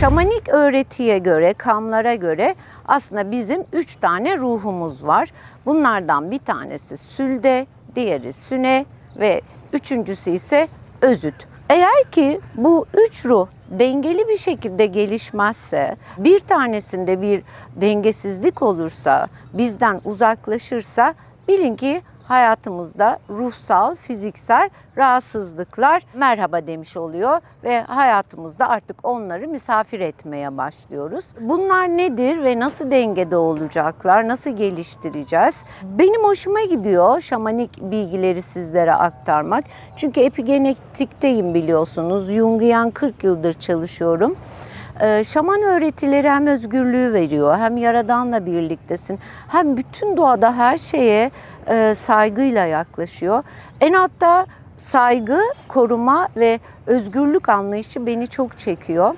Şamanik öğretiye göre, kamlara göre aslında bizim üç tane ruhumuz var. Bunlardan bir tanesi sülde, diğeri süne ve üçüncüsü ise özüt. Eğer ki bu üç ruh dengeli bir şekilde gelişmezse, bir tanesinde bir dengesizlik olursa, bizden uzaklaşırsa bilin ki hayatımızda ruhsal, fiziksel rahatsızlıklar merhaba demiş oluyor ve hayatımızda artık onları misafir etmeye başlıyoruz. Bunlar nedir ve nasıl dengede olacaklar, nasıl geliştireceğiz? Benim hoşuma gidiyor şamanik bilgileri sizlere aktarmak. Çünkü epigenetikteyim biliyorsunuz. Jungian 40 yıldır çalışıyorum. Ee, Şaman öğretileri hem özgürlüğü veriyor, hem yaradanla birliktesin, hem bütün doğada her şeye e, saygıyla yaklaşıyor. En altta saygı, koruma ve özgürlük anlayışı beni çok çekiyor.